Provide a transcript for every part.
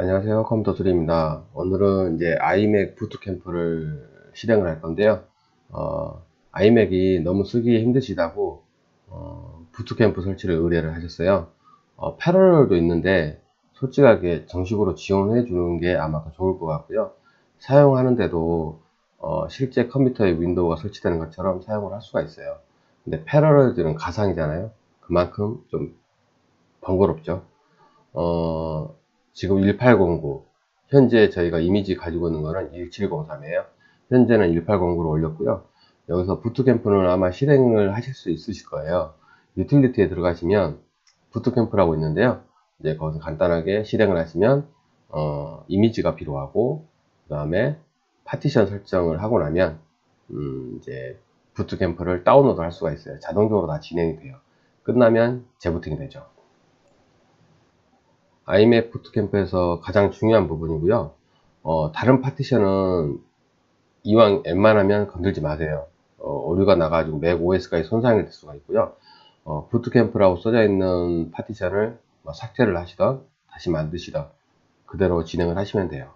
안녕하세요. 컴퓨터 둘입니다. 오늘은 이제 아이맥 부트캠프를 실행을 할 건데요. 어, 아이맥이 너무 쓰기 힘드시다고 어, 부트캠프 설치를 의뢰를 하셨어요. 어, 패러럴도 있는데 솔직하게 정식으로 지원해 주는 게 아마 더 좋을 것 같고요. 사용하는데도 어, 실제 컴퓨터에 윈도우가 설치되는 것처럼 사용을 할 수가 있어요. 근데 패러럴들은 가상이잖아요. 그만큼 좀 번거롭죠. 어, 지금 1809 현재 저희가 이미지 가지고 있는 거는 1703이에요. 현재는 1809로 올렸고요. 여기서 부트캠프는 아마 실행을 하실 수 있으실 거예요. 유틸리티에 들어가시면 부트캠프라고 있는데요. 이제 거기서 간단하게 실행을 하시면 어, 이미지가 필요하고 그 다음에 파티션 설정을 하고 나면 음, 이제 부트캠프를 다운로드 할 수가 있어요. 자동적으로 다 진행이 돼요. 끝나면 재부팅이 되죠 아이맥 부트캠프에서 가장 중요한 부분이고요. 어, 다른 파티션은 이왕 웬만하면 건들지 마세요. 어, 오류가 나가지고 맥 OS까지 손상이 될 수가 있고요. 어, 부트캠프라고 써져 있는 파티션을 뭐 삭제를 하시던 다시 만드시던 그대로 진행을 하시면 돼요.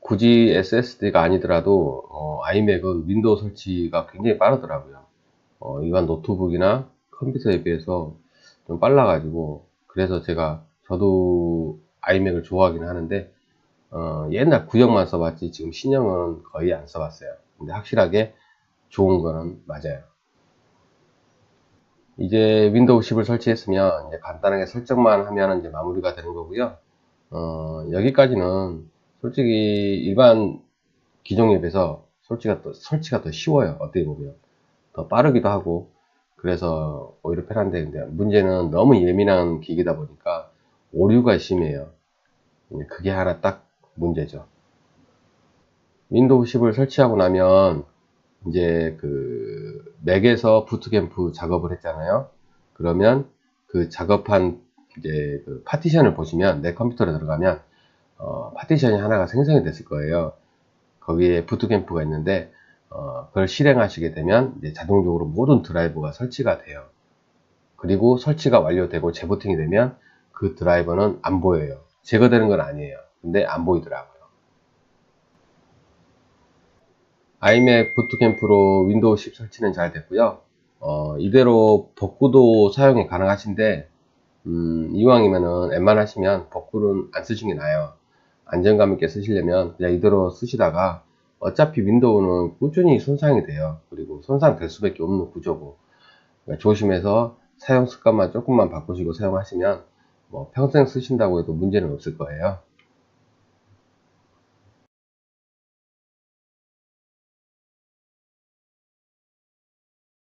굳이 SSD가 아니더라도 어, 아이맥은 윈도우 설치가 굉장히 빠르더라고요. 어, 일반 노트북이나 컴퓨터에 비해서 좀 빨라가지고 그래서 제가 저도 아이맥을 좋아하긴 하는데 어, 옛날 구형만 써봤지 지금 신형은 거의 안 써봤어요. 근데 확실하게 좋은 거는 맞아요. 이제 윈도우 10을 설치했으면 이제 간단하게 설정만 하면 이제 마무리가 되는 거고요. 어, 여기까지는 솔직히 일반 기종에 비해서 설치가 더, 설치가 더 쉬워요. 어떻게 보면 더 빠르기도 하고 그래서 오히려 편한데 근데 문제는 너무 예민한 기기다 보니까 오류가 심해요. 그게 하나 딱 문제죠. 윈도우 10을 설치하고 나면 이제 그 맥에서 부트캠프 작업을 했잖아요. 그러면 그 작업한 이제 그 파티션을 보시면 내 컴퓨터로 들어가면 어, 파티션이 하나가 생성이 됐을 거예요. 거기에 부트캠프가 있는데 어, 그걸 실행하시게 되면 자동적으로 모든 드라이버가 설치가 돼요. 그리고 설치가 완료되고 재부팅이 되면 그 드라이버는 안 보여요. 제거되는 건 아니에요. 근데 안 보이더라고요. 아이맥 부트캠프로 윈도우 10 설치는 잘 됐고요. 어, 이대로 복구도 사용이 가능하신데 음, 이왕이면은 웬만하시면 복구는 안 쓰시는 게 나아요. 안정감 있게 쓰시려면 그냥 이대로 쓰시다가 어차피 윈도우는 꾸준히 손상이 돼요. 그리고 손상될 수밖에 없는 구조고 그러니까 조심해서 사용 습관만 조금만 바꾸시고 사용하시면 뭐 평생 쓰신다고 해도 문제는 없을 거예요.